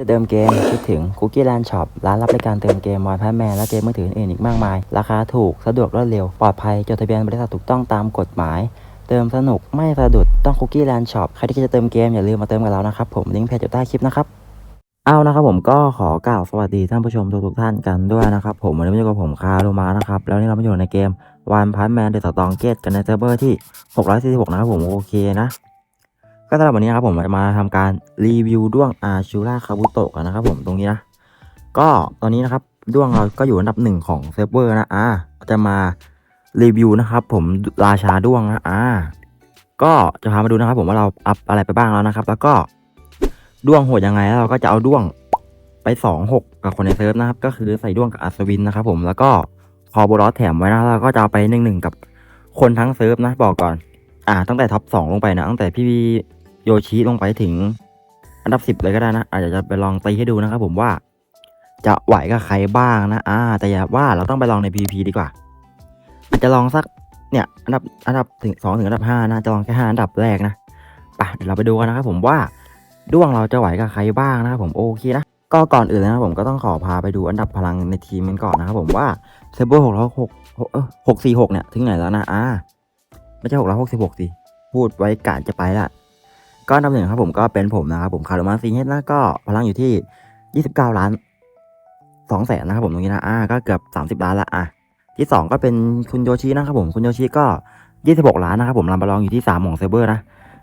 จะเติมเกมคิดถึง Cookie Land Shop ร้านรับบริการเติมเกมมอยแพแมนและเกมมือถืออื่นอีกมากมาย ราคาถูก สะดวกรวดเร็ว ปลอดภัย จดทะเบียนบริษัทถูกต้องตามกฎหมาย เติมสนุกไม่สะดุดต้อง Cookie Land Shop ใครที่จะเติมเกมอย่าลืมมาเติมกับเรานะครับผมลิงก์เพจอยู่ใต้คลิปนะครับเอานะครับผมก็ขอกล่าวสวัสดีท่านผู้ชมทุกท่านกันด้วยนะครับผมวันนี้มาอยู่กับผมคารูมานะครับแล้วนี่เรามาอยู่ในเกมวันพันแมนเดอะตองเกตกันในเซิร์ฟเวอร์ที่ 646 นะครับผมโอเคนะ ก็สำหรับวันนี้นะครับผมจะมาทำการรีวิวด้วงอาชูราคาบุโตะนะครับผมตรงนี้นะก็ตอนนี้นะครับด้วงเราก็อยู่อันดับหนึ่งของเซิร์ฟเวอร์นะอ่าจะมารีวิวนะครับ ผมราชาด้วงนะอ่าก็จะพามาดูนะครับผมว่าเราอัพอะไรไปบ้างแล้วนะครับ แล้วก็ด้วงโหดยังไงแล้วเราก็จะเอาด้วงไปสองหกกับคนในเซิร์ฟนะครับก็คือใส่ด้วงกับอัศวินนะครับผมแล้วก็คอโบรอสแถมไว้นะแล้วก็จะเอาไปหนึ่งหนึ่งกับคนทั้งเซิร์ฟนะบอกก่อน อ่าตั้งแต่ท็อปสองลงไปนะตั้งแต่พี่ โยชิลงไปถึงอันดับสิบเลยก็ได้นะ อาจจะจะไปลองตีให้ดูนะครับผมว่า จะไหวกับใครบ้างนะอ่าแต่อย่าว่าเราต้องไปลองใน PVP ดีกว่า อาจจะลองสักเนี่ยอันดับอันดับถึงสองถึงอันดับห้านะจะลองแค่ห้าอันดับแรกนะไปเดี๋ยวเราไปดูกันนะครับผมว่าด้วงเราจะไหวกับใครบ้างนะครับผมโอเคนะก็ก่อนอื่นนะครับผมก็ต้องขอพาไปดูอันดับพลังในทีมกันก่อนนะครับผมว่าเซเบอร์หกร้อยหกหกสี่หกเนี่ยถึงไหนแล้วนะอ่าไม่ใช่หกร้อยหกสิบหกสิพูดไว้กะจะไปละ ก็อันดับหนึ่งครับผมก็เป็นผมนะครับผมคาร์ลมาซีเฮดนะก็พลังอยู่ที่ 29 ล้าน2แสนนะครับผมตรงนี้นะอ่าก็เกือบ 30 ล้านละอะที่ 2 ก็เป็นคุณโยชินะครับผมคุณโยชิก็ 26 ล้านนะครับผมลำบาลองอยู่ที่3ของเซเวอร์นะ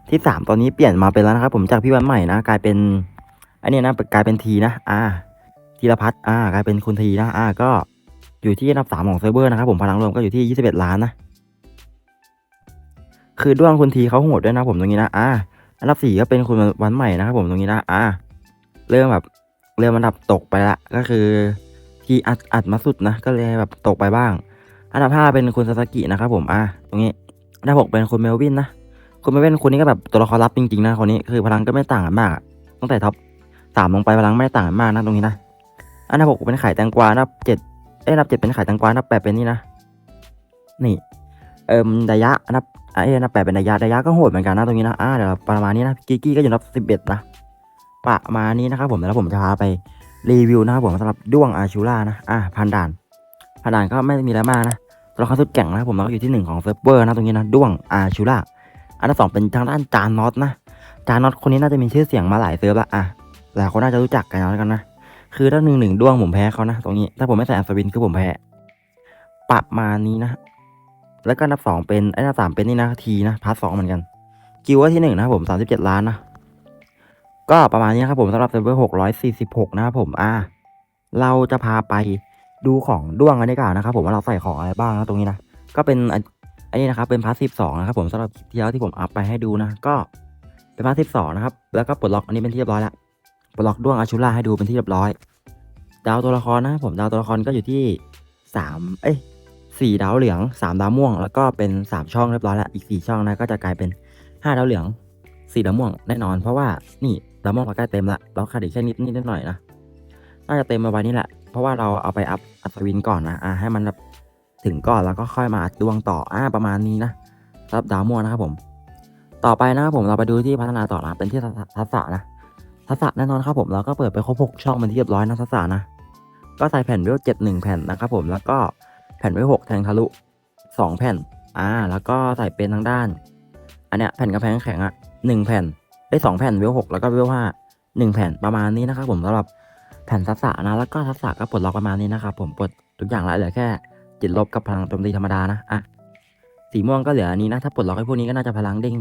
ที่ 3 ตอนนี้เปลี่ยนมาเป็นแล้วนะครับผมจากพี่วันใหม่นะ กลายเป็นอันนี้นะกลายเป็นทีนะอ่าธีรพัฒน์อ่ากลายเป็นคุณทีนะอ่าก็อยู่ที่อันดับ3ของเซเวอร์นะครับผมพลังรวมก็อยู่ที่ 21 ล้านนะคือด้วงคุณทีเขาโหดด้วยนะผมตรงนี้นะอ่า อันดับสี่ก็เป็นคุณวันใหม่นะครับผมตรงนี้นะอ่าเริ่มแบบเริ่มอันดับตกไปละก็คือที่อัดอัดมาสุดนะก็เลยแบบตกไปบ้าง อันดับห้าเป็นคุณซาสกินะครับผมอ่าตรงนี้อันดับหกเป็นคุณเมลวินนะคุณเมลวินคนนี้ก็แบบตัวละครลับจริงๆนะคนนี้คือพลังก็ไม่ต่างกันมากตั้งแต่ท็อปสามลงไปพลังไม่ได้ต่างกันมากนะตรงนี้นะอันดับหกเป็นไข่แตงกวาอันดับเจ็ดเอ้อันดับเจ็ดเป็นไข่แตงกวาอันดับแปดเป็นนี่นะนี่เอิมดายะอันดับ อะเอ้ยนดับแปดเป็นดายะดายะก็โหดเหมือนกันนะตรงนี้นะอ่าเดี๋ยวประมาณนี้นะกิกกี้ก็อยู่อับสิบเอ็ดนะประมาณนี้นะครับผมแล้วผมจะพาไปรีวิวนะครับผมสำหรับด้วงอาชูล่านะอ่าพันด่านพันด่านก็ไม่มีอะไรมากนะตัวละครสุดแก่งนะผมแล้วก็อยู่ที่หนึ่งของเซิร์ฟเวอร์นะตรงนี้นะด้วงอาชูล่าอันดับสองเป็นทางด้านจานน็อตนะจานน็อตคนนี้น่าจะมีชื่อเสียงมาหลายเซิร์ฟละอะหลายคนน่าจะรู้จักกันแล้วกันนะคือถ้าหนึ่งหนึ่งด้วงผมแพ้เขานะตรงนี้ถ้าผมไม่ใส่อัศวินคือผมแพ้ประมาณนี้นะ แล้วก็อันดับสองเป็นอันดับสามเป็นนี่นะทีนะพาร์ทสองเหมือนกันกิวว่าที่หนึ่งนะครับผมสามสิบเจ็ดล้านนะก็ประมาณนี้ครับผมสำหรับเซิร์ฟเวอร์หกร้อยสี่สิบหกนะครับผมอ่าเราจะพาไปดูของด้วงกันดีกว่านะครับผมว่าเราใส่ของอะไรบ้างนะตรงนี้นะก็เป็นอันอันนี้นะครับเป็นพาร์ทสิบสองนะครับผมสำหรับที่แล้วที่ผมอัพไปให้ดูนะก็เป็นพาร์ทสิบสองนะครับแล้วก็ปลดล็อกอันนี้เป็นที่เรียบร้อยแล้วปลดล็อกด้วงอาชูล่าให้ดูเป็นที่เรียบร้อยดาวตัวละครนะครับผมดาวตัวละครก็อยู่ที่สามเอ้ย สี่ดาวเหลืองสามดาวม่วง แล้วก็เป็นสามช่องเรียบร้อยแล้ว อีกสี่ช่องนะก็จะกลายเป็นห้าดาวเหลืองสี่ดาวม่วงแน่นอน เพราะว่านี่ดาวม่วงเราใกล้เต็มละเราขาดอีกแค่นิดนิดหน่อยนะน่าจะเต็มมาวันนี้แหละ เพราะว่าเราเอาไปอัพอัศวินก่อนนะอ่าให้มันแบบถึงก่อนแล้วก็ค่อยมาอัดดวงต่ออ่าประมาณนี้นะสำหรับดาวม่วงนะครับผม ต่อไปนะครับผมเราไปดูที่พัฒนาต่อนะเป็นที่ทักษะนะทักษะแน่นอนครับผมเราก็เปิดไปครบหกช่องเป็นที่เรียบร้อยนะทักษะนะก็ใส่แผ่นเวลเจ็ดหนึ่งแผ่นนะครับผมแล้วก็ ผ่นไว้หกแทงทะลุสองแผ่น อ่า แล้วก็ใส่เป็นทางด้าน อันเนี้ยแผ่นกระแพงแข็งอะหนึ่งแผ่นได้สองแผ่นเวลหกแล้วก็เวลห้าหนึ่งแผ่นประมาณนี้นะครับผมสำหรับแผ่นทักษะนะ แล้วก็ทักษะก็ปลดล็อกประมาณนี้นะครับผมปลดทุกอย่างและเหลือแค่จิตลบกับพลังโจมตีธรรมดานะอะสีม่วงก็เหลืออันนี้นะถ้าปลดล็อกให้พวกนี้ก็น่าจะพลังเด้ง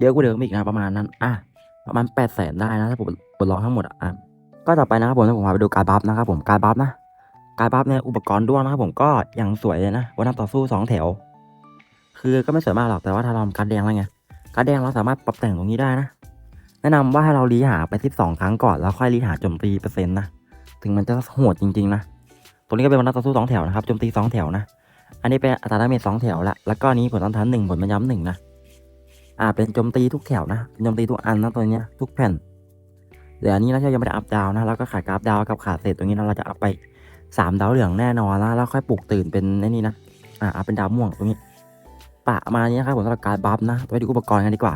เยอะกว่าเดิมอีกนะประมาณนั้นอะประมาณแปดแสนได้นะถ้าปลดปลดล็อกทั้งหมดอะก็ต่อไปนะครับผมจะผมพาไปดูการบัฟนะครับผมการบัฟนะ การบัฟเนี่ยอุปกรณ์ด้วงนะครับผมก็ยังสวยเลยนะวันนั้นต่อสู้สองแถว คือก็ไม่สวยมากหรอกแต่ว่าถ้าเราการแดงแล้วไงการแดงเราสามารถปรับแต่งตรงนี้ได้นะ แนะนำว่าให้เรารีหาไปสิบสองครั้งก่อนแล้วค่อยรีหาโจมตีเปอร์เซ็นต์นะถึงมันจะโหดจริงๆนะตรงนี้ก็เป็นวันนั้นต่อสู้สองแถวนะครับโจมตีสองแถวนะอันนี้เป็นอัตราดาเมจสองแถวละแล้วก็นี้ผลต้านทานหนึ่งผลมันย้ำหนึ่งนะอ่าเป็นโจมตีทุกแถวนะโจมตีทุกอันนะตัวเนี้ยทุกแผ่นเดี๋ยวอันนี้เรายังไม่ได้อัพดาวนะแล้วก็ขาดกราฟดาวกับขาดเศษตรงนี้นะเราจะอัพไป สามดาวเหลืองแน่นอนแล้วแล้วค่อยปลุกตื่นเป็นไอ้นี่นะอ่าเอาเป็นดาวม่วงตรงนี้ ปะมาณนี้นะครับผมสำหรับการบัฟนะไปดูอุปกรณ์กันดีกว่า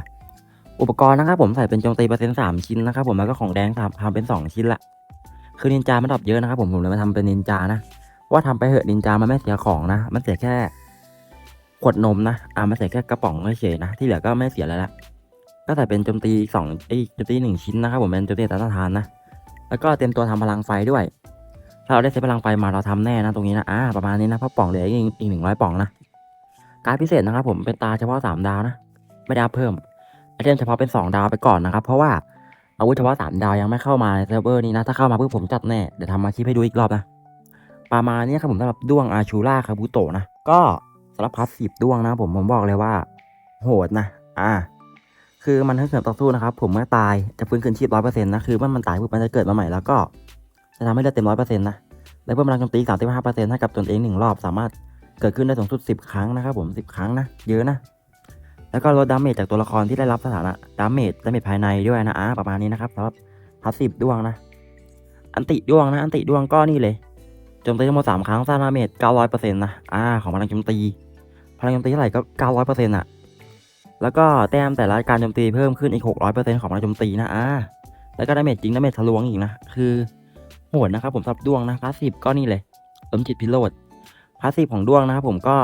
อุปกรณ์นะครับผมใส่เป็นโจมตีเปอร์เซ็นต์สามชิ้นนะครับผมแล้วก็ของแดงทำทำเป็นสองชิ้นละคือนินจามันดรอปเยอะนะครับผมผมเลยมาทำเป็นนินจานะว่าทำไปเหอะนินจามันไม่เสียของนะ มันเสียแค่ขวดนมนะอ่ามันเสียแค่กระป๋องเฉยๆนะที่เหลือก็ไม่เสียแล้วละก็ใส่เป็นโจมตีสองไอ้โจมตีหนึ่งชิ้นนะครับผมเป็นโจมตีต้านทานนะแล้วก็เตรียมตัวทำพลังไฟด้วย ถ้าเราได้เซตพลังไฟมาเราทำแน่นะตรงนี้นะอ่าประมาณนี้นะเพราะป่องเหลืออีกอีกหนึ่งร้อยป่องนะการพิเศษนะครับ ผมเป็นตาเฉพาะสามดาวนะไม่ได้เพิ่มไอเทมเฉพาะเป็น2ดาวไปก่อนนะครับ เพราะว่าอาวุธเฉพาะ3ดาวยังไม่เข้ามาในเซิร์ฟเวอร์นี้นะถ้าเข้ามาเพื่อผมจัดแน่เดี๋ยวทำมาคลิปให้ดูอีกรอบนะประมาณนี้ครับผมสำหรับด้วงอาชูล่าคาบุโตะนะก็สำหรับพาสซีฟด้วงนะผมผมบอกเลยว่า โหดนะ อ่า คือมันให้เสริมต่อสู้นะครับ ผมเมื่อตายจะฟื้นคืนชีพร้อยเปอร์เซ็นต์นะคือเมื่อมันตายปุ๊บมันจะเกิดมาใหม่แล้วก็ จะทำให้เลือดเต็มร้อยเปอร์เซ็นต์นะ และเพิ่มพลังโจมตีสามสิบห้าเปอร์เซ็นต์ให้กับตนเองหนึ่งรอบสามารถเกิดขึ้นได้สูงสุดสิบครั้งนะครับผมสิบครั้งนะ เยอะนะ แล้วก็ลดดาเมจจากตัวละครที่ได้รับสถานะดาเมจดาเมจภายในด้วยนะอ่าประมาณนี้นะครับสำหรับพาสซีฟดวงนะ อันติดวงนะ อันติดวงก็นี่เลยโจมตีทั้งหมดสามครั้งสร้างดาเมจเก้าร้อยเปอร์เซ็นต์นะอ่าของพลังโจมตีพลังโจมตีเท่าไหร่ก็เก้าร้อยเปอร์เซ็นต์อะแล้วก็แต้มแต่ละการโจมตีเพิ่มขึ้นอีกหกร้อยเปอร์เซ็นต์ของพลังโจมตีนะอ่าแล้วก็ดาเมจจริงดาเมจทะลวงอีกนะ คือ โหดนะครับผมสำหรับดวงนะพาสซีฟก็นี่เลยล้มจิตพิโรธพาสซีฟของดวงนะครับผมก็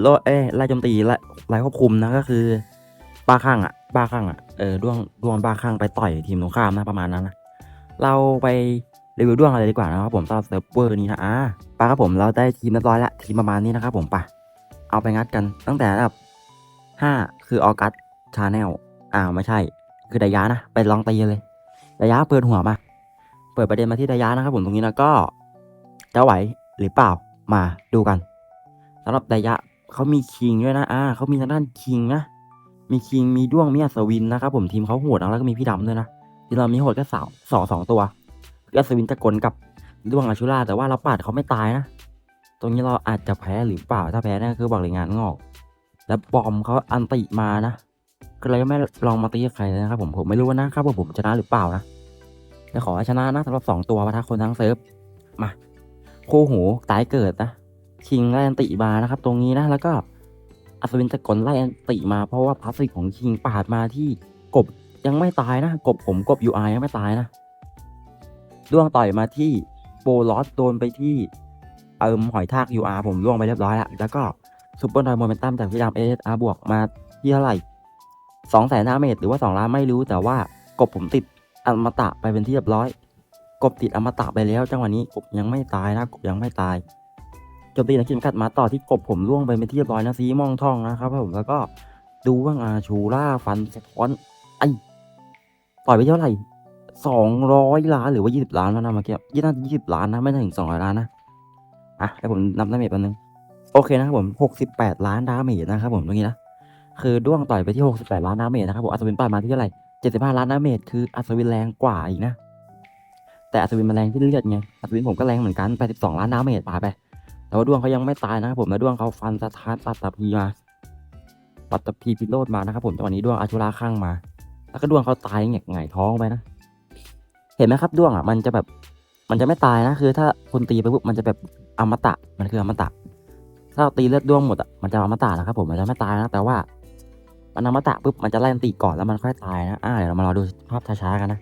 โลดเอ้ยไล่โจมตีไล่ไล่ควบคุมนะก็คือบ้าคลั่งอะบ้าคลั่งอะเออดวงดวงบ้าคลั่งไปต่อยทีมตรงข้ามนะประมาณนั้นนะเราไปรีวิวดวงอะไรดีกว่านะครับผมสำหรับเซิร์ฟเวอร์นี้นะอ่าปะครับผมเราได้ทีมเรียบร้อยละทีมประมาณนี้นะครับผมปะเอาไปงัดกันตั้งแต่ระดับห้าคือออกัสชาแนลอ่าไม่ใช่ คือดายานะ ไปลองตีเลยดายาเปิดหัวมา เปิดประเด็นมาที่ดายานะครับผมตรงนี้นะก็จะไหวหรือเปล่ามาดูกันสำหรับดายะเขามีคิงด้วยนะอ่าเขามีทางด้านคิงนะมีคิงมีด้วงมีอัศวินนะครับผมทีมเขาโหดแล้วก็มีพี่ดำด้วยนะที่เรามีโหดแค่สาวสองสองตัวคืออัศวินจะกลกับด้วงอาชูล่าแต่ว่าเราปาดเขาไม่ตายนะตรงนี้เราอาจจะแพ้หรือเปล่าถ้าแพ้เนี่ยคือบอกเลยงานงอก แล้วบอมเขาอันติมานะก็เลยไม่ลองมาตีใครนะครับผมผมไม่รู้นะครับว่าผมชนะหรือเปล่านะ แต่ขอชนะนะสำหรับสองตัวปะทะคนทั้งเซิร์ฟมาคู่หูตายเกิดนะคิงไล่อันติมานะครับ ตรงนี้นะแล้วก็อัศวินจะกลไล่อันติมาเพราะว่าพาสซีของคิงปาดมาที่กบยังไม่ตายนะ กบผมกบ UI ยังไม่ตายนะล่วงต่อยมาที่โบลอสโดนไปที่เอิมหอยทาก UR ผมล่วงไปเรียบร้อยแล้วแล้วก็ซุปเปอร์ดอยโมเมนตัมจากพี่ดำเอสอาบวกมาที่เท่าไหร่สองแสนดาเมจหรือว่าสองล้านไม่รู้แต่ว่ากบผมติด อมตะไปเป็นที่เรียบร้อย กบติดอมตะไปแล้ว จังหวะนี้กบยังไม่ตายนะกบยังไม่ตายโจมตีนักขีดกัดมาต่อที่กบผมล่วงไปเป็นที่เรียบร้อยนะซีมองทองนะครับผมแล้วก็ดูว่างอาชูล่าฟันสะท้อนไอ้ต่อยไปเท่าไหร่สองร้อยล้านหรือว่ายี่สิบล้านแล้วนะเมื่อกี้ยี่น่ายี่สิบล้านนะไม่ถึงสองร้อยล้านนะอะให้ผมนับดาเมจแป๊บนึงโอเคนะครับผมหกสิบแปดล้านดาเมจนะครับผมตรงนี้นะคือด้วงต่อยไปที่หกสิบแปดล้านดาเมจนะครับผมอัศวินปาดมาที่เท่าไหร่ เจ็ดสิบห้าล้านดาเมจคืออัศวินแรงกว่าอีกนะ แต่อัศวินมันแรงที่เลือดไง อัศวินผมก็แรงเหมือนกันแปดสิบสองล้านดาเมจป่าไป แต่ว่าดวงเขายังไม่ตายนะครับผมแล้วดวงเขาฟันสะท้านปัตตพีมาปัตตพีพิโรดมานะครับผมจังหวะนี้ดวงอาชุราข้างมา แล้วก็ดวงเขาตายเหงยหงายท้องไปนะ เห็นไหมครับดวงอะมันจะแบบมันจะไม่ตายนะคือ ถ้าคนตีไปปุ๊บมันจะแบบอมตะมันคืออมตะ ถ้าเราตีเลือดดวงหมดอะมันจะอมตะนะครับผมมันจะไม่ตายนะแต่ว่า มันอมตะปุ๊บมันจะไล่ตีก่อนแล้วมันค่อยตายนะอ่าเดี๋ยวเรามารอดูภาพช้าๆกันนะ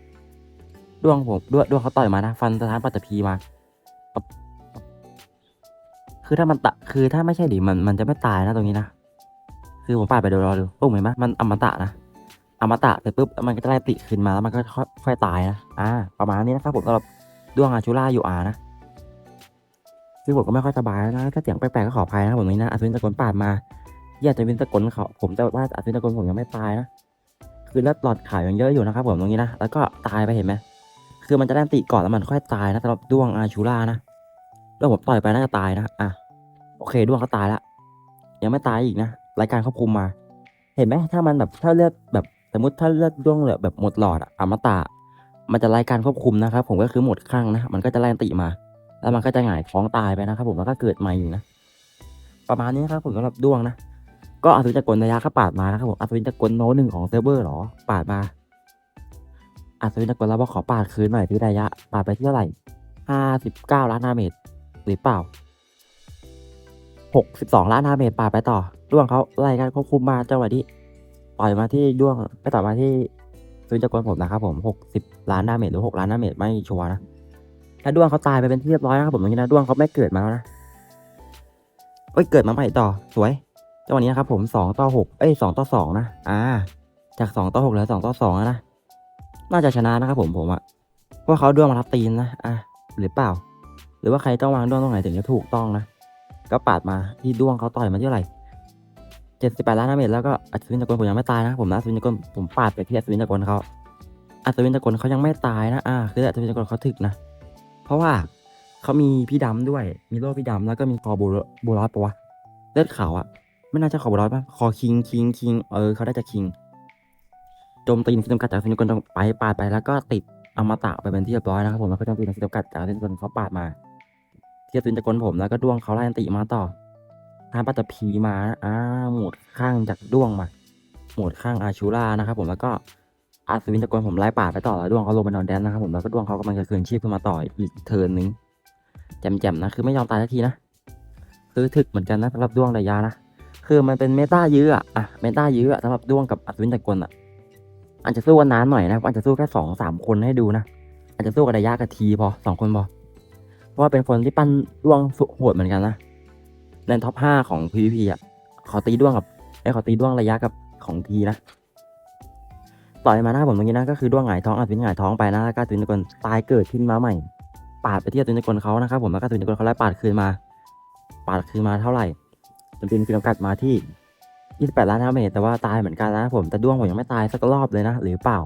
ดวงผมดวงดวงเขาต่อยมานะฟันสะท้านปัตตพีมาคือถ้ามันตะคือถ้าไม่ใช่ดิมันมันจะไม่ตายนะตรงนี้นะคือผมปาดไปดูรอดูปุ๊บเห็นไหมมันอมตะนะอมตะเสร็จปุ๊บมันก็จะไล่ติขึ้นมาแล้วมันก็ค่อยค่อยตายนะอ่าประมาณนี้นะครับผมสำหรับดวงอาชูล่าอยู่อานะคือผมก็ไม่ค่อยสบายนะถ้าเสียงแปลกๆก็ขออภัยนะผมนี้นะอาซุนตะกลปาดมา อยากจะวินตะกลเขาผมแต่ว่าอาซุนตะกลผมยังไม่ตายนะคือเลือดหลอดขายยังเยอะอยู่นะครับผมตรงนี้นะแล้วก็ตายไปเห็นไหมคือมันจะไล่ติก่อนแล้วมันค่อยตายนะสำหรับด้วงอาชูล่านะแล้วผมต่อยไปน่าจะตายนะอะโอเคด้วงเขาตายล้วยังไม่ตายอีกนะรายการควบคุมมา เห็นไหมถ้ามันแบบถ้าเลือดแบบสมมติถ้าเลือดด้วงเหลือแบบหมดหลอดอะอมตะมันจะรายการควบคุมนะครับผมก็คือหมดข้างนะ มันก็จะไล่ติมา แล้วมันก็จะหงายท้องตายไปนะครับผมแล้วก็เกิดใหม่อีกนะ ประมาณนี้ครับผมสำหรับด้วงนะ ก็อัศวินจักรนายาก็ปาดมานะครับผมอัศวินจักรโนหนึ่งของเซิร์ฟเวอร์หรอ ปาดมาอัศวินจักรเราบอกขอปาดคืนหน่อยที่ระยะ ปาดไปที่เท่าไหร่ห้าสิบเก้าล้านดาเมจหรือเปล่าหกสิบสองล้านดาเมจปาดไปต่อด้วงเขาไล่กันควบคุมมาจังหวะนี้ต่อยมาที่ด้วงไปต่อยมาที่ซื้อจากคนผมนะครับผมหกสิบล้านดาเมจหรือหกล้านดาเมจไม่ชัวร์นะถ้าด้วงเขาตายไปเป็นที่เรียบร้อยนะครับผมตรงนี้นะด้วงเขาไม่เกิดมาแล้วนะเอ้ยเกิดมาใหม่ต่อสวย จังหวะนี้นะครับผมสองต่อหกเอ้ยสองต่อสองนะ อ่า จากสองต่อหกเหลือสองต่อสองนะ น่าจะชนะนะครับผมผมอะเพราะเขาด้วงมาทับตีนนะ อะหรือเปล่า หรือว่าใครต้องวางด้วงตรงไหนถึงจะถูกต้องนะ ก็ปาดมาที่ด้วงเขาต่อยมาที่เท่าไหร่เจ็ดสิบแปดล้านเมจแล้วก็อัศวินตะกลผมยังไม่ตายนะผมนะอัศวินตะกลผมปาดไปที่อัศวินตะกลเขาอัศวินตะกลเขายังไม่ตายนะ อ่า คืออัศวินตะกลเขาถึกนะ เพราะว่าเขามีพี่ดำด้วย มีโล่พี่ดำแล้วก็มีคอบูบูรอสปะวะเลือดขาวอะ ไม่น่าจะคอบูรอสป่ะคอคิงคิงคิงเออเขาได้จะคิงโจมตีนจำกัดจากอัศวินกลต้องไปปาดไปแล้วก็ติดอมตะไปเป็นที่เรียบร้อยนะครับผมแล้วก็โจมตีนจำกัดจากอัศวินตะกลเขาปาดมาเทียบตัวตะกลผมแล้วก็ด้วงเขาไล่อันติมาต่อทานปัตตภีมาอ่าหมดข้างจากด้วงมาหมดข้างอาชูรานะครับผมแล้วก็อาสวินตะกลผมไล่ป่าดไปต่อแล้วด้วงเขาลงไปนอนแดนนะครับผมแล้วก็ด้วงเขากำลังจะคืนชีพขึ้นมาต่ออีกเทิร์นนึงแจ่มๆนะคือไม่ยอมตายทันทีนะ คือถึกเหมือนกันนะสำหรับด้วงระยะนะ คือมันเป็นเมตายื้ออะอะเมตายื้อะสำหรับด้วงกับอัศวินตะกลอะอาจจะสู้กันนานหน่อยนะอาจจะสู้แค่สองสามคนให้ดูนะอาจจะสู้กับระยะกับทีพอสองคนพอเพราะว่าเป็นคนที่ปั้นด้วงสุดโหดเหมือนกันนะในท็อปห้าของ PVP อะขอตีด้วงกับไอ้ขอตีด้วงระยะกับของทีนะต่อยมาหน้าผมตรงนี้นะก็คือด้วงหงายท้องอัศวินหงายท้องไปนะแล้วก็อัศวินตะกลตายเกิดขึ้นมาใหม่ ปาดไปที่อัศวินตะกลเขานะครับผมแล้วก็อัศวินตะกลเขาไล่ปาดคืนมา ปาดคืนมาเท่าไหร่ จนเป็นกิโลกัดมาที่ 28 ล้านดาเมจแต่ว่าตายเหมือนกันนะผมแต่ด้วงผมยังไม่ตายสักรอบเลยนะหรือเปล่า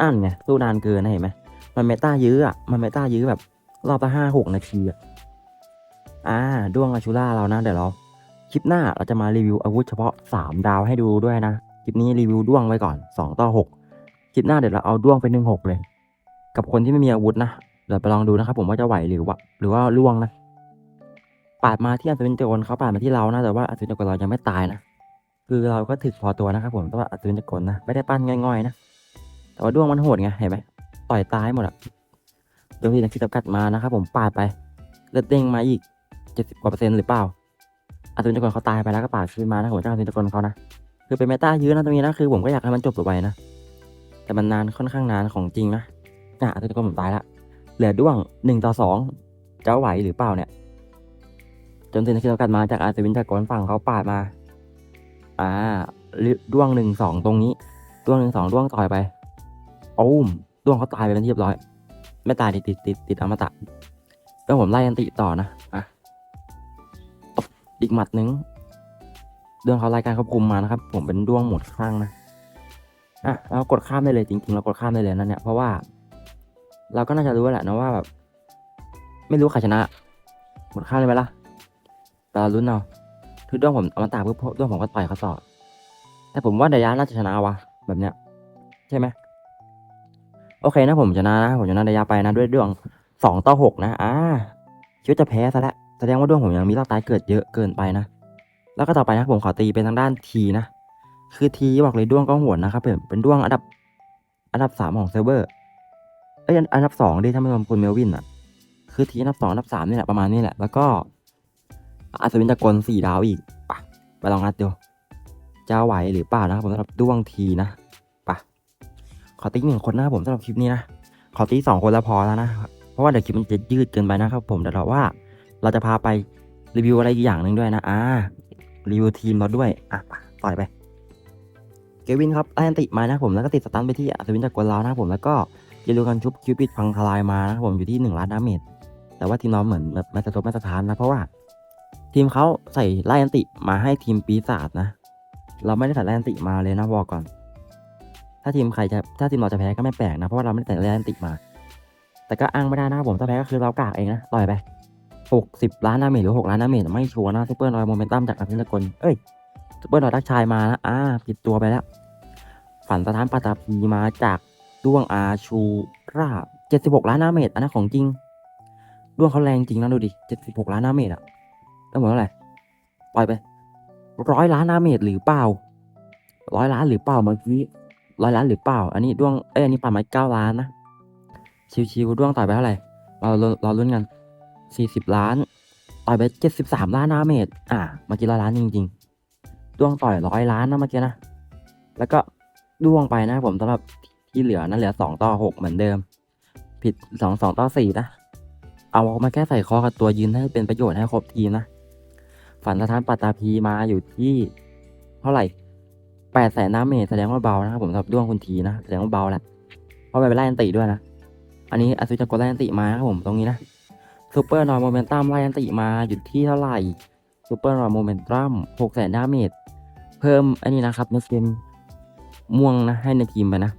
นั่นไงสู้นานเกินนะเห็นไหมมันเมตายื้ออะมันเมตายื้อแบบรอบละห้าหกนาทีอะอ่าด้วงอาชูล่าเรานะเดี๋ยวเราคลิปหน้าเราจะมารีวิวอาวุธเฉพาะ 3 ดาวให้ดูด้วยนะคลิปนี้รีวิวด้วงไว้ก่อน 2 ต่อ 6 คลิปหน้าเดี๋ยวเราเอาด้วงไปหนึ่งหกเลย กับคนที่ไม่มีอาวุธนะเดี๋ยวไปลองดูนะครับผมว่าจะไหวหรือว่า หรือว่าล่วงนะ ปาดมาที่อัศวินตะกลเขาปาดมาที่เรานะแต่ว่าอัศวินตะกลเรายังไม่ตายนะคือเราก็ถึกพอตัวนะครับผมแต่ว่าอัศวินตะกลนะไม่ได้ปั้นง่อยๆนะแต่ว่าด้วงมันโหดไงเห็นไหมต่อยตายหมดอะโดยที่นักคิดจำกัดมานะครับผมปาดไปเลือดเด้งมาอีกเจ็ดสิบกว่าเปอร์เซ็นต์หรือเปล่าอาตุนตะกอนเขาตายไปแล้วก็ปาดคืนมานะผมเจ้าอาตุนตะกอนเขานะคือเป็นเมตายื้อนะตรงนี้นะคือผมก็อยากให้มันจบไวๆนะแต่มันนานค่อนข้างนานของจริงนะอะอาตุนตะกอนผมตายละเหลือด้วงหนึ่งต่อสองจะไหวหรือเปล่าเนี่ย จนถึงนักคิดจำกัดมาจากอาตุนตะกอนฝั่งเขาปาดมา อ่าด้วงหนึ่งสองตรงนี้ด้วงหนึ่งสองด้วงต่อยไปโอ้มด้วงเขาตายไปเป็นที่เรียบร้อย ไม่ตายติดติดติดติดอมตะแล้วผมไล่ยันติต่อนะอะอีกหมัดหนึ่งเรื่องเขารายการควบคุมมานะครับ ผมเป็นด้วงหมดครั้งนะอะเรากดข้ามได้เลยจริงๆเรากดข้ามได้เลยนั่นเนี่ยเพราะว่า เราก็น่าจะรู้แหละนะว่าแบบไม่รู้ใครชนะกดข้ามเลยไหมล่ะ ต่เราลุ้นเอาคือด้วงผมเอามตะปุ๊บด้วงผมก็ต่อยเขาต่อ แต่ผมว่าเดยาน่าจะชนะวะแบบเนี้ย ใช่ไหมโอเคนะผมชนะนะผมชนะระยะไปนะด้วยด้วงสองต่อหกนะอ่าคิดว่าจะแพ้ซะแล้วแสดงว่าด้วงผมยังมีรอบตายเกิดเยอะเกินไปนะแล้วก็ต่อไปนะผมขอตีเป็นทางด้านทีนะคือทีบอกเลยด้วงก็โหวนนะครับเป็นเป็นดวงอันดับ อันดับสามของเซิร์ฟเวอร์เอ้ยอันอันดับสองดิถ้าไม่รวมคุณเมลวินอะ คือทีอันดับสองอันดับสามนี่แหละประมาณนี้แหละแล้วก็ อัศวินตะกลสี่ดาวอีกปะไปลองนัดดูจะไหวหรือเปล่านะครับผมสำหรับด้วงทีนะขอติ๊กหนึ่งคนนะครับผมสำหรับคลิปนี้นะขอติ๊กสองคนแล้วพอแล้วนะเพราะว่าเดี๋ยวคลิปมันจะยืดเกินไปนะครับผมเดี๋ยวเราว่าเราจะพาไปรีวิวอะไรอีกอย่างหนึ่งด้วยนะอ่ารีวิวทีมเราด้วยอะไปต่อยไปเกวินครับไล่อันติมานะผมแล้วก็ติดสตันไปที่อัศวินจากกวนเรานะผมแล้วก็อย่าลืมกันชุบคิวปิดพังทลายมานะครับผมอยู่ที่หนึ่งล้านดาเมจแต่ว่าทีมเราเหมือนแบบไม่สะทบไม่สะท้านนะเพราะว่า ทีมเขาใส่ไล่อันติมาให้ทีมปีศาจนะ เราไม่ได้ใส่ไล่อันติมาเลยนะบอกก่อน ถ้าทีมใครจะถ้าทีมเราจะแพ้ก็ไม่แปลกนะเพราะว่าเราไม่ได้แต่แรนติมา แต่ก็อ้างไม่ได้นะผมถ้าแพ้ก็คือเรากากเองนะต่อยไปหกสิบล้านดาเมจหรือหกล้านดาเมจไม่ชัวร์นะซูเปอร์นอยโมเมนตัมจากอภินตะกลเอ้ยซูเปอร์นอยดักชายมานะอ่าผิดตัวไปแล้ว ฝันสถานปาตาพีมาจากด้วงอาชูราเจ็ดสิบหกล้านดาเมจอันนั้นของจริงด้วงเขาแรงจริงนะดูดิเจ็ดสิบหกล้านดาเมจอะ แล้วหมดเท่าไหร่ปล่อยไปร้อยล้านดาเมจหรือเปล่าร้อยล้านหรือเปล่าเมื่อกี้ร้อยล้านหรือเปล่า อันนี้ดวงเอ้ยอันนี้ป่าไม้เก้าล้านนะชิวๆดวงต่อยไปเท่าไหร่เราเราลุ้นกันสี่สิบล้านต่อยไปเจ็ดสิบสามล้านดาเมจอ่าเมื่อกี้ร้อยล้านจริงๆดวงต่อยร้อยล้านนะเมื่อกี้นะแล้วก็ดวงไปนะผมสำหรับที่เหลือนั่นเหลือสองต่อหกเหมือนเดิม ผิดสองสองต่อสี่นะเอามาแค่ใส่คอกับตัวยืนให้เป็นประโยชน์ให้ครบทีนะ ฝันสถานปัตตาพีมาอยู่ที่เท่าไหร่แปดแสนน้ำเมจแสดงว่าเบานะครับผมสำหรับด้วงคุณทีนะแสดงว่าเบาแหละเพราะไปไล่อันติด้วยนะ อันนี้อสุจะกดไล่อันติมาครับผมตรงนี้นะซูเปอร์นอร์โมเมนตัมไล่อันติมาอยู่ที่เท่าไหร่ซูเปอร์นอร์โมเมนตัมหกแสนดาเมจเพิ่มอันนี้นะครับในเกมม่วงนะให้ในทีมไปนะ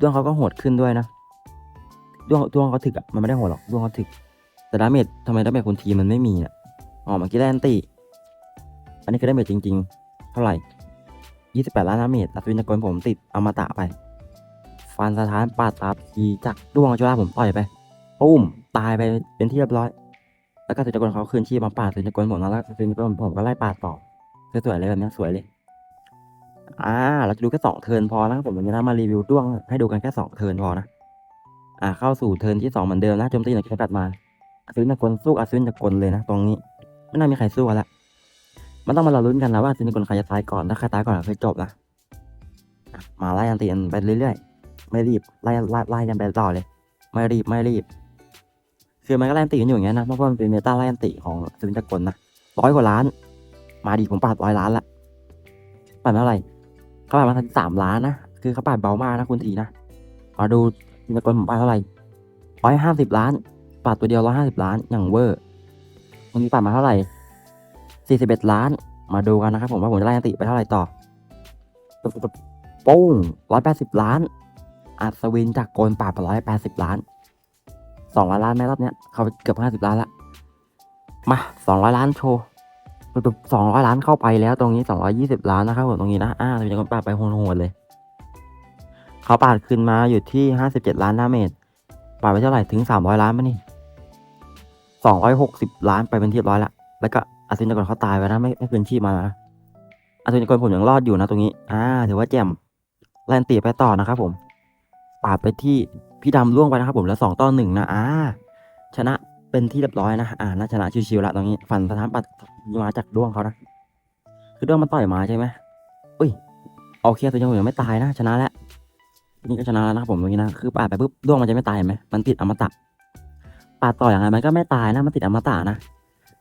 ด้วงเขาก็โหดขึ้นด้วยนะด้วงด้วงเขาถึกอะมันไม่ได้โหดหรอกด้วงเขาถึกแต่ดาเมจทำไมดาเมจคุณทีมมันไม่มีอะ อ๋อเมื่อกี้ได้อันติอันนี้คือไดาเมจจริง ๆ เท่าไหร่ยี่สิบแปดล้านดาเมจอัศวินตะกรผมติดอมตะไป ฟันสถานปาดตาพีจากด้วงจุฬาผมต่อยไปปุ้ม ตายไปเป็นที่เรียบร้อย แล้วก็สุจกรเขาคืนชีพมาปาดสุจกรผมนะแล้วสุจกรผมก็ไล่ปาดต่อสวยๆเลยแบบนี้สวยเลย อ่า เราจะดูแค่สองเทิร์นพอนะครับผมวันนี้นะมารีวิวด้วงให้ดูกันแค่สองเทิร์นพอนะ อ่า เข้าสู่เทิร์นที่สองเหมือนเดิมนะโจมตีหนึ่งกระตัดมาอัศวินกลสู้อัศวินกลเลยนะตรงนี้ ไม่น่ามีใครสู้กันละมันต้องมาเราลุ้นกันนะว่าอัศวินกลใครจะตายก่อนถ้าใครตายก่อนก็คือจบนะมาไล่อันตีกันไปเรื่อยๆ ไม่รีบไล่ไล่ไล่กันไปต่อเลย ไม่รีบไม่รีบ คือมันก็ไล่อันติกันอยู่อย่างเงี้ยนะเพราะว่ามันเป็นเมตาไล่อันติของสวินตะกลนะร้อยกว่าล้าน มาดีผมปาดร้อยล้านละปาดเท่าไหร่เขาปาดมาทันสามล้านนะคือเขาปาดเบามากนะคุณทีนะมาดูสวินตะกลผมปาดเท่าไหร่ร้อยห้าสิบล้านปาดตัวเดียวร้อยห้าสิบล้านอย่างเวอร์ คนนี้ปาดมาเท่าไหร่สี่สิบเอ็ดล้าน มาดูกันนะครับผมว่าผมจะไล่อันติไปเท่าไหร่ต่อปุ้งร้อยแปดสิบล้าน อัศวินจากโกนป่าไปร้อยแปดสิบล้านสองร้อยล้านไหมรอบเนี้ย เขาเกือบห้าสิบล้านละ มาสองร้อยล้านโชว์สองร้อยล้านเข้าไปแล้วตรงนี้สองร้อยี่สิบล้านนะครับผมตรงนี้นะ อ่าอัศวินจากโกนป่าไปโหดๆเลย เขาปาดขึ้นมาอยู่ที่ห้าสิบเจ็ดล้านดาเมจปาดไปเท่าไหร่ถึงสามร้อยล้านมั้นี่ สองร้อยหกสิบล้านไปเป็นที่ร้อยละ แล้วก็อัศวินกโกนเขาตายไปนะไม่ไม่คืนชีพมานะอัศวินกโกนผมยังรอดอยู่นะตรงนี้ อ่า ถือว่าแจ่มแลนตีไปต่อนะครับผมปาดไปที่พี่ดำล่วงไปนะครับผมแล้วสองต่อหนึ่งนะ อ่า ชนะเป็นที่เรียบร้อยนะ อ่าน่าชนะชิวๆละตรงนี้ฟันสถานปัดมาจากด้วงเขานะ คือด้วงมันต่อยมาใช่ไหมอุ้ยโอเคตัวยังไม่ตายนะ ชนะแล้วนี่ก็ชนะแล้วนะครับผมตรงนี้นะ คือปาดไปปุ๊บด้วงมันจะไม่ตายไหมมันติดอมตะ ปาดต่ออย่างไรมันก็ไม่ตายนะมันติดอมตะนะ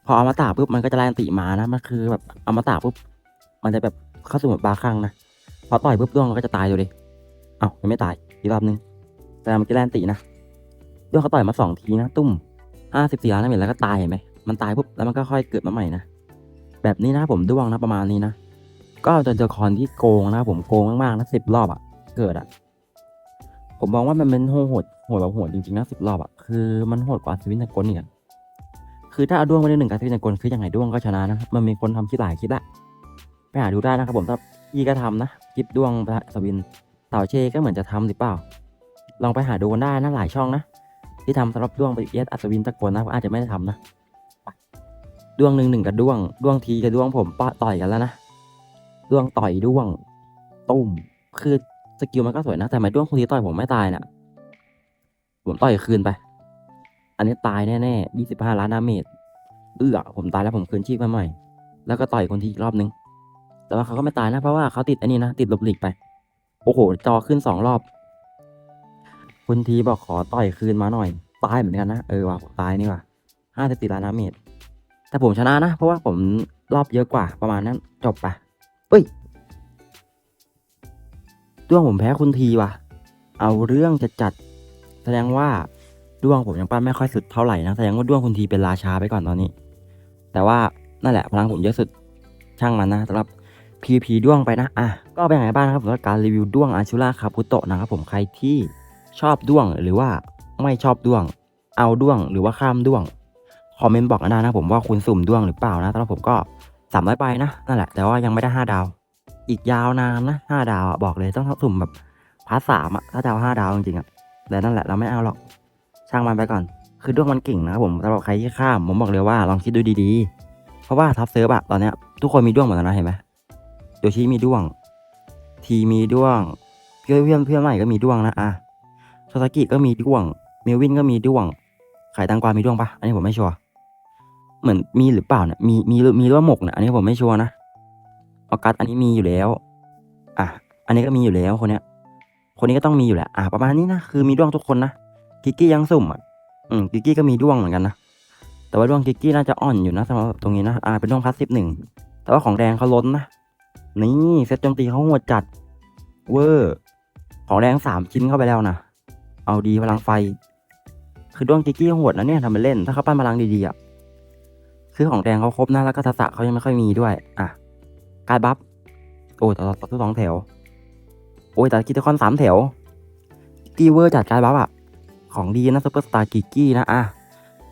พออมตะปุ๊บมันก็จะแรงติมานะมันคือแบบอมตะปุ๊บมันจะแบบเข้าสู่แบบบาคลั่งนะพอต่อยปุ๊บด้วงมันก็จะตายอยู่ดิเอ้ายังไม่ตายอีกรอบนึงแต่มันจะแลนตินะด้วยเขาต่อยมาสองทีนะตุ้มห้าสิบสี่ล้านะเห็นแล้วก็ตายเห็นไหมมันตายปุ๊บแล้วมันก็ค่อยเกิดมาใหม่นะแบบนี้นะผมด้วงนะประมาณนี้นะก็จนเจอคอนที่โกงนะผมโกงมากๆนะสิบรอบอะเกิดอะผมมองว่ามันเป็นโหด ดแบบโหดจริงๆนะสิบรอบอะคือมันโหดกว่าสวินตะกลเนี่ยคือถ้าเอาด้วงไปได้หนึ่งกับสวินตะกลคือยังไงด้วงก็ชนะนะครับมันมีคนทำคลิปหลายคลิปละไปหาดูได้นะครับผมถ้าพี่ก็ทำนะคลิปด้วงสวินเต่าเชก็เหมือนจะทำหรือเปล่า ลองไปหาดูกันได้นะหลายช่องนะ ที่ทำสำหรับด้วงไปเอสอัศวินตะกนนะอาจจะไม่ได้ทำนะด้วงหนึ่งหนึ่งกับด้วงด้วงทีกับด้วงผมปะต่อยกันแล้วนะด้วงต่อยด้วงตุ้มคือสกิลมันก็สวยนะแต่ทำไมด้วงคนทีต่อยผมไม่ตายนะ่ะ ผมต่อยคืนไป อันนี้ตายแน่ๆยี่สิบห้าล้านดาเมจเอื้อผมตายแล้วผมคืนชีพมาใหม่ แล้วก็ต่อยคนทีอีกรอบนึง แต่ว่าเขาก็ไม่ตายนะเพราะว่าเขาติดอันนี้นะ ติดลบหลีกไป โอ้โห จอขึ้นสองรอบ คุณทีบอกขอต่อยคืนมาหน่อย ตายเหมือนกันนะ เออว่ะตายนี่ว่ะห้าสิบสี่ล้านดาเมจแต่ผมชนะนะ เพราะว่าผมรอบเยอะกว่าประมาณนั้น จบไปเอ้ยด้วงผมแพ้คุณทีว่ะ เอาเรื่องจะจัด แสดงว่าด้วงผมยังปั้นไม่ค่อยสุดเท่าไหร่นะแสดงว่าด้วงคุณทีเป็นราชาไปก่อนตอนนี้ แต่ว่านั่นแหละพลังผมเยอะสุดช่างมันนะสำหรับ PVP ด้วงไปนะ อะ ก็เป็นไงบ้างครับสำหรับการรีวิวด้วงอาชูราคาพุโตะนะครับผมใครที่ชอบด้วงหรือว่าไม่ชอบด้วง เอาด้วงหรือว่าข้ามด้วง คอมเมนต์บอกกันได้นะผมว่าคุณสุ่มด้วงหรือเปล่านะสำหรับผมก็สามร้อยไปนะ นั่นแหละ แต่ว่ายังไม่ได้ห้าดาว อีกยาวนานนะห้าดาวอะบอกเลยต้องสุ่มแบบพาร์ทสามอะถ้าดาวห้าดาวจริงๆอะ แต่นั่นแหละเราไม่เอาหรอก ช่างมันไปก่อน คือด้วงมันเก่งนะครับผมสำหรับใครที่ข้ามผมบอกเลยว่าลองคิดดูดีๆ เพราะว่าท็อปเซิร์ฟอะตอนเนี้ยทุกคนมีด้วงหมดแล้วนะเห็นไหมโยชิมีด้วง ทีมีด้วง เพื่อนเพื่อนเพื่อนใหม่ก็มีด้วงนะอะโซซากิก็มีด้วงเมลวินก็มีด้วงไข่ตังกวามีด้วงปะอันนี้ผมไม่ชัวร์เหมือนมีหรือเปล่าเนี่ยมีมีมีหรือว่าหมกเนี่ยอันนี้ผมไม่ชัวร์นะออกัสอันนี้มีอยู่แล้ว อะ อันนี้ก็มีอยู่แล้วคนเนี้ย คนนี้ก็ต้องมีอยู่แหละ อะประมาณนี้นะ คือมีด้วงทุกคนนะ กิกกี้ยังสุ่มอะ อืม กิกกี้ก็มีด้วงเหมือนกันนะ แต่ว่าด้วงกิกกี้น่าจะอ่อนอยู่นะสำหรับตรงนี้นะ อ่า เป็นด้วงพลาสสิบหนึ่ง แต่ว่าของแดงเขาล้นนะ นี่เซตโจมตีเขาโหดจัด เวอร์ ของแดงสามชิ้นเข้าไปแล้วนะ เอาดีพลังไฟ คือด้วงกิกกี้โหดนะเนี่ยทำเป็นเล่น ถ้าเขาปั้นพลังดีๆอะ คือของแดงเขาครบนะ แล้วก็ทักษะเขายังไม่ค่อยมีด้วย อะ การบัฟ โอ้ต่อต่อสองแถว โอ้ยแต่กิตคอนสามแถวกีเวอร์จัดการบัฟอะของดีนะซูเปอร์สตาร์กิกกี้นะอะ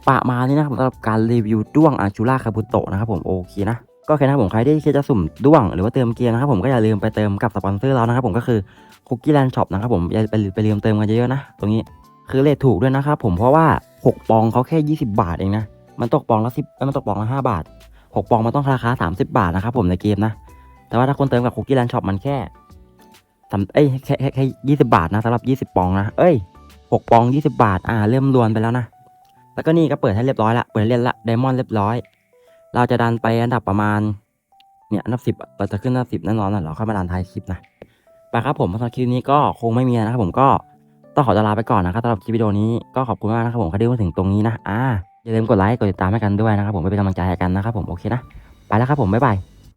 ปะมานี่นะครับสำหรับการรีวิวด้วงอาชูล่าคาบุโตะนะครับผมโอเคนะก็แค่นะผมใครที่คิดจะสุ่มด้วงหรือว่าเติมเกียร์นะครับผมก็อย่าลืมไปเติมกับสปอนเซอร์เรานะครับผมก็คือคุกกี้แลนด์ช็อปนะครับผมอย่าไปไปลืมเติมกันเยอะๆนะ ตรงนี้คือเลทถูกด้วยนะครับผมเพราะว่า 6 ปองเขาแค่ 20 บาทเองนะ มันตกปองละสิบมันตกปองละ 5 บาท 6 ปองมันต้องราคา 30 บาทนะครับผมในเกมนะ แต่ว่าถ้าคนเติมกับคุกกี้แลนด์ช็อปมันแค่ สามเอ้ยแค่แค่ยี่สิบาทนะสำหรับยี่สิบปองนะ เอ้ยหกปองยี่สิบาท อ่า เริ่มรวนไปแล้วนะ แล้วก็นี่ก็เปิดให้เรียบร้อยละ เปิดเล่นละไดมอนด์เรียบร้อย เราจะดันไปอันดับประมาณ เนี่ยอันดับสิบเราจะขึ้นอันดับสิบแน่นอนนะเราเข้ามาดันท้ายคลิปนะ ไปครับผมสำหรับคลิปนี้ก็คงไม่มีนะครับผมก็ต้องขอตลาไปก่อนนะครับสำหรับคลิปวิดีโอนี้ก็ขอบคุณมากนะครับผมที่ดูมาถึงตรงนี้นะ อ่าอย่าลืมกดไลค์กดติดตามให้กันด้วยนะครับผมไปเป็นกำลังใจให้กันนะครับผมโอเคนะ ไปแล้วครับผมบ๊ายบาย